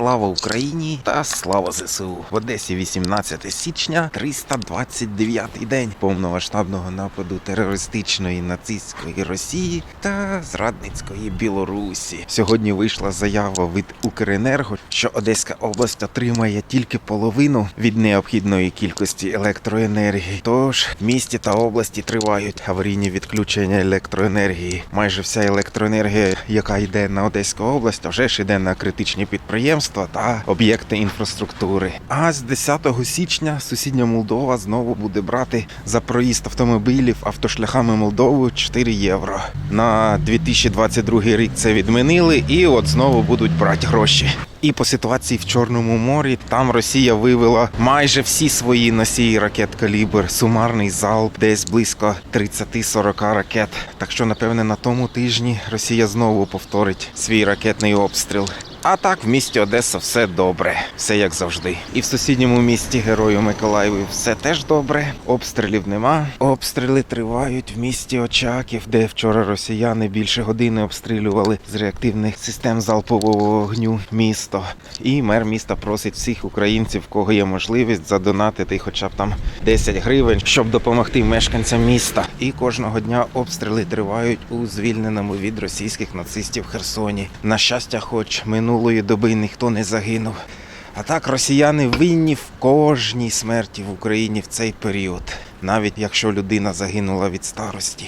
Слава Україні та слава ЗСУ. В Одесі 18 січня, 329-й день повномасштабного нападу терористичної нацистської Росії та зрадницької Білорусі. Сьогодні вийшла заява від Укренерго, що Одеська область отримає тільки половину від необхідної кількості електроенергії. Тож в місті та області тривають аварійні відключення електроенергії. Майже вся електроенергія, яка йде на Одеську область, вже ж йде на критичні підприємства та об'єкти інфраструктури. А з 10 січня сусідня Молдова знову буде брати за проїзд автомобілів автошляхами Молдови 4 євро. На 2022 рік це відмінили, і от знову будуть брати гроші. І по ситуації в Чорному морі там Росія вивела майже всі свої носії ракет калібр, сумарний залп, десь близько 30-40 ракет. Так що, напевне, на тому тижні Росія знову повторить свій ракетний обстріл. А так в місті Одеса все добре, все як завжди. І в сусідньому місті Герою Миколаєві все теж добре. Обстрілів нема. Обстріли тривають в місті Очаків, де вчора росіяни більше години обстрілювали з реактивних систем залпового вогню місто. І мер міста просить всіх українців, кого є можливість, задонатити хоча б там 10 гривень, щоб допомогти мешканцям міста. І кожного дня обстріли тривають у звільненому від російських нацистів Херсоні. На щастя, хоч минулої доби ніхто не загинув. А так росіяни винні в кожній смерті в Україні в цей період, навіть якщо людина загинула від старості.